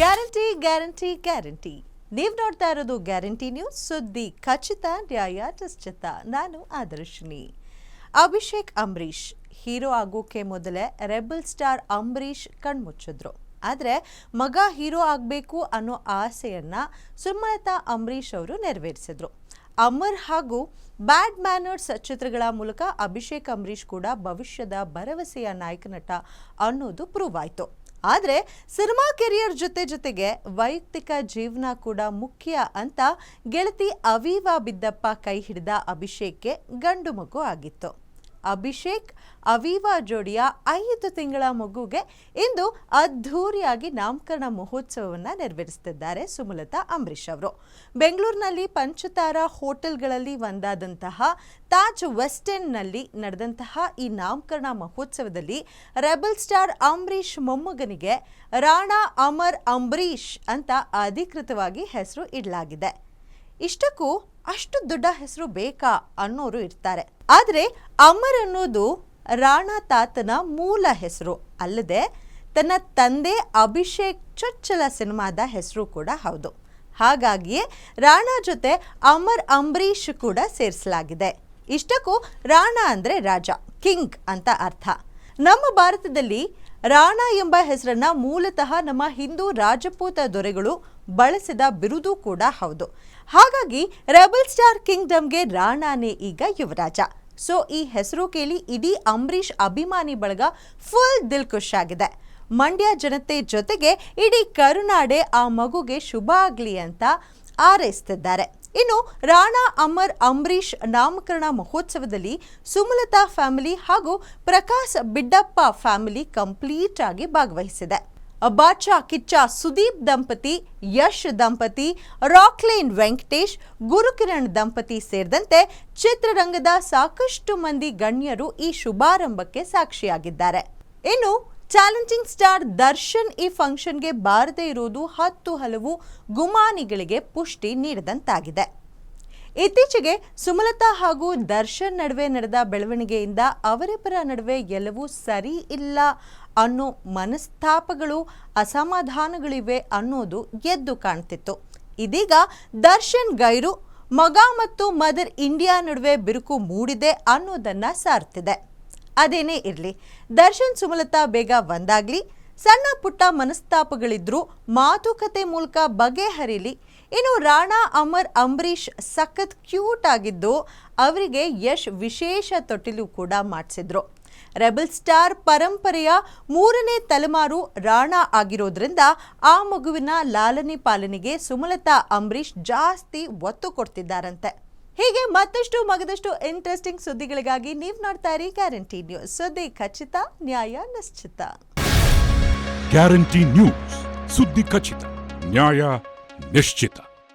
Guarantee guarantee guarantee. ನೀವು ನೋಡ್ತಾ ಇರೋದು ಗ್ಯಾರಂಟಿ ನ್ಯೂಸ್, ಸುದ್ದಿ ಖಚಿತ, ನ್ಯಾಯ ನಿಶ್ಚಿತ ನಾನು ಆದರ್ಶಿನಿ. ಅಭಿಷೇಕ್, ಅಂಬರೀಷ್. ಹೀರೋ ಆಗೋಕೆ ಮೊದಲೇ ರೆಬಲ್ ಸ್ಟಾರ್ ಅಂಬರೀಷ್ ಕಣ್ಮುಚ್ಚಿದ್ರು. ಆದರೆ ಮಗ ಹೀರೋ ಆಗಬೇಕು ಅನ್ನೋ ಆಸೆಯನ್ನ ಸುಮಲತಾ, ಅಂಬರೀಷ್ ಅವರು ನೆರವೇರಿಸಿದ್ರು. ಅಮರ್ ಹಾಗೂ ಬ್ಯಾಡ್ ಮ್ಯಾನರ್ಸ್ ಚಿತ್ರಗಳ ಮೂಲಕ ಅಭಿಷೇಕ್, ಅಂಬರೀಷ್ ಕೂಡ ಭವಿಷ್ಯದ ಭರವಸೆಯ ನಾಯಕ ನಟ ಅನ್ನೋದು ಪ್ರೂವ್ ಆಯಿತು. ಆದರೆ ಸಿನಿಮಾ ಕೆರಿಯರ್ ಜೊತೆ ಜೊತೆಗೆ ವೈಯಕ್ತಿಕ ಜೀವನ ಕೂಡ ಮುಖ್ಯ ಅಂತ ಗೆಳತಿ ಅವೀವಾ ಬಿದ್ದಪ್ಪ ಕೈ ಹಿಡಿದ ಅಭಿಷೇಕ್ಗೆ ಗಂಡು ಮಗು ಆಗಿತ್ತು. ಅಭಿಷೇಕ್ ಅವೀವಾ ಜೋಡಿಯ ಐದು ತಿಂಗಳ ಮಗುಗೆ ಇಂದು ಅದ್ಧೂರಿಯಾಗಿ ನಾಮಕರಣ ಮಹೋತ್ಸವವನ್ನು ನೆರವೇರಿಸುತ್ತಿದ್ದಾರೆ ಸುಮಲತಾ ಅಂಬರೀಷ್ ಅವರು. ಬೆಂಗಳೂರಿನಲ್ಲಿ ಪಂಚತಾರ ಹೋಟೆಲ್ಗಳಲ್ಲಿ ಒಂದಾದಂತಹ ತಾಜ್ ವೆಸ್ಟ್ ಎಂಡ್ನಲ್ಲಿ ನಡೆದಂತಹ ಈ ನಾಮಕರಣ ಮಹೋತ್ಸವದಲ್ಲಿ ರೆಬಲ್ ಸ್ಟಾರ್ ಅಂಬರೀಷ್ ಮೊಮ್ಮಗನಿಗೆ ರಾಣಾ ಅಮರ್ ಅಂಬರೀಷ್ ಅಂತ ಅಧಿಕೃತವಾಗಿ ಹೆಸರು ಇಡಲಾಗಿದೆ. ಇಷ್ಟಕ್ಕೂ ಅಷ್ಟು ದೊಡ್ಡ ಹೆಸರು ಬೇಕಾ ಅನ್ನೋರು ಇರ್ತಾರೆ. ಆದರೆ ಅಮರ್ ಅನ್ನೋದು ರಾಣಾ ತಾತನ ಮೂಲ ಹೆಸರು. ಅಲ್ಲದೆ ತನ್ನ ತಂದೆ ಅಭಿಷೇಕ್ ಚೊಚ್ಚಲ ಸಿನಿಮಾದ ಹೆಸರು ಕೂಡ ಹೌದು. ಹಾಗಾಗಿಯೇ ರಾಣಾ ಜೊತೆ ಅಮರ್ ಅಂಬರೀಷ್ ಕೂಡ ಸೇರಿಸಲಾಗಿದೆ. ಇಷ್ಟಕ್ಕೂ ರಾಣಾ ಅಂದರೆ ರಾಜ, ಕಿಂಗ್ ಅಂತ ಅರ್ಥ. ನಮ್ಮ ಭಾರತದಲ್ಲಿ ರಾಣಾ ಎಂಬ ಹೆಸರನ್ನ ಮೂಲತಃ ನಮ್ಮ ಹಿಂದೂ ರಾಜಪೂತ ದೊರೆಗಳು ಬಳಸಿದ ಬಿರುದು ಕೂಡ ಹೌದು. ಹಾಗಾಗಿ ರೆಬಲ್ ಸ್ಟಾರ್ ಕಿಂಗ್ಡಮ್ಗೆ ರಾಣಾನೇ ಈಗ ಯುವರಾಜ. ಸೊ, ಈ ಹೆಸರು ಕೇಳಿ ಇಡೀ ಅಂಬರೀಷ್ ಅಭಿಮಾನಿ ಬಳಗ ಫುಲ್ ದಿಲ್ ಆಗಿದೆ. ಮಂಡ್ಯ ಜನತೆ ಜೊತೆಗೆ ಇಡೀ ಕರುನಾಡೆ ಆ ಮಗುಗೆ ಶುಭ ಆಗಲಿ ಅಂತ ಹಾರೈಸ್ತಿದ್ದಾರೆ ಇನ್ನು ರಾಣಾ ಅಮರ್ ಅಂಬರೀಷ್ ನಾಮಕರಣ ಮಹೋತ್ಸವದಲ್ಲಿ ಸುಮಲತಾ ಫ್ಯಾಮಿಲಿ ಹಾಗೂ ಪ್ರಕಾಶ್ ಬಿಡ್ಡಪ್ಪ ಫ್ಯಾಮಿಲಿ ಕಂಪ್ಲೀಟ್ ಆಗಿ ಭಾಗವಹಿಸಿದೆ. ಬಾಚಾ ಕಿಚ್ಚ ಸುದೀಪ್ ದಂಪತಿ, ಯಶ್ ದಂಪತಿ, ರಾಕ್ಲೈನ್ ವೆಂಕಟೇಶ್, ಗುರುಕಿರಣ್ ದಂಪತಿ ಸೇರಿದಂತೆ ಚಿತ್ರರಂಗದ ಸಾಕಷ್ಟು ಮಂದಿ ಗಣ್ಯರು ಈ ಶುಭಾರಂಭಕ್ಕೆ ಸಾಕ್ಷಿಯಾಗಿದ್ದಾರೆ. ಇನ್ನು ಚಾಲೆಂಜಿಂಗ್ ಸ್ಟಾರ್ ದರ್ಶನ್ ಈ ಫಂಕ್ಷನ್ಗೆ ಬಾರದೇ ಇರುವುದು ಹತ್ತು ಹಲವು ಗುಮಾನಿಗಳಿಗೆ ಪುಷ್ಟಿ ನೀಡಿದಂತಾಗಿದೆ. ಇತ್ತೀಚೆಗೆ ಸುಮಲತಾ ಹಾಗೂ ದರ್ಶನ್ ನಡುವೆ ನಡೆದ ಬೆಳವಣಿಗೆಯಿಂದ ಅವರಿಬ್ಬರ ನಡುವೆ ಎಲ್ಲವೂ ಸರಿ ಇಲ್ಲ ಅನ್ನೋ ಮನಸ್ತಾಪಗಳು, ಅಸಮಾಧಾನಗಳಿವೆ ಅನ್ನೋದು ಎದ್ದು ಕಾಣ್ತಿತ್ತು. ಇದೀಗ ದರ್ಶನ್ ಗೈರು, ಮಗ ಮತ್ತು ಮದರ್ ಇಂಡಿಯಾ ನಡುವೆ ಬಿರುಕು ಮೂಡಿದೆ ಅನ್ನೋದನ್ನು ಸಾರ್ತಿದೆ. ಅದೇನೇ ಇರಲಿ, ದರ್ಶನ್ ಸುಮಲತಾ ಬೇಗ ಒಂದಾಗ್ಲಿ, ಸಣ್ಣ ಪುಟ್ಟ ಮನಸ್ತಾಪಗಳಿದ್ರೂ ಮಾತುಕತೆ ಮೂಲಕ ಬಗೆಹರಿಲಿ. ಇನ್ನು ರಾಣಾ ಅಮರ್ ಅಂಬರೀಷ್ ಸಖತ್ ಕ್ಯೂಟ್ ಆಗಿದ್ದು ಅವರಿಗೆ ಯಶ್ ವಿಶೇಷ ತೊಟ್ಟಿಲು ಕೂಡ ಮಾಡಿಸಿದ್ರು. ರೆಬಲ್ ಸ್ಟಾರ್ ಪರಂಪರೆಯ ಮೂರನೇ ತಲೆಮಾರು ರಾಣಾ ಆಗಿರೋದ್ರಿಂದ ಆ ಮಗುವಿನ ಲಾಲನೆ ಪಾಲನೆಗೆ ಸುಮಲತಾ ಅಂಬರೀಷ್ ಜಾಸ್ತಿ ಒತ್ತು ಕೊಡ್ತಿದ್ದಾರಂತೆ. ಹೀಗೆ ಮತ್ತಷ್ಟು ಮಗದಷ್ಟು ಇಂಟ್ರೆಸ್ಟಿಂಗ್ ಸುದ್ದಿಗಳಿಗಾಗಿ ನೀವು ನೋಡ್ತಾ ಇರಿ ಗ್ಯಾರಂಟಿ ನ್ಯೂಸ್ ಸುದ್ದಿ ಖಚಿತ, ನ್ಯಾಯ ನಿಶ್ಚಿತ. ಗ್ಯಾರಂಟಿ ನ್ಯೂಸ್ ಸುದ್ದಿ ಖಚಿತ, ನ್ಯಾಯ ನಿಶ್ಚಿತ.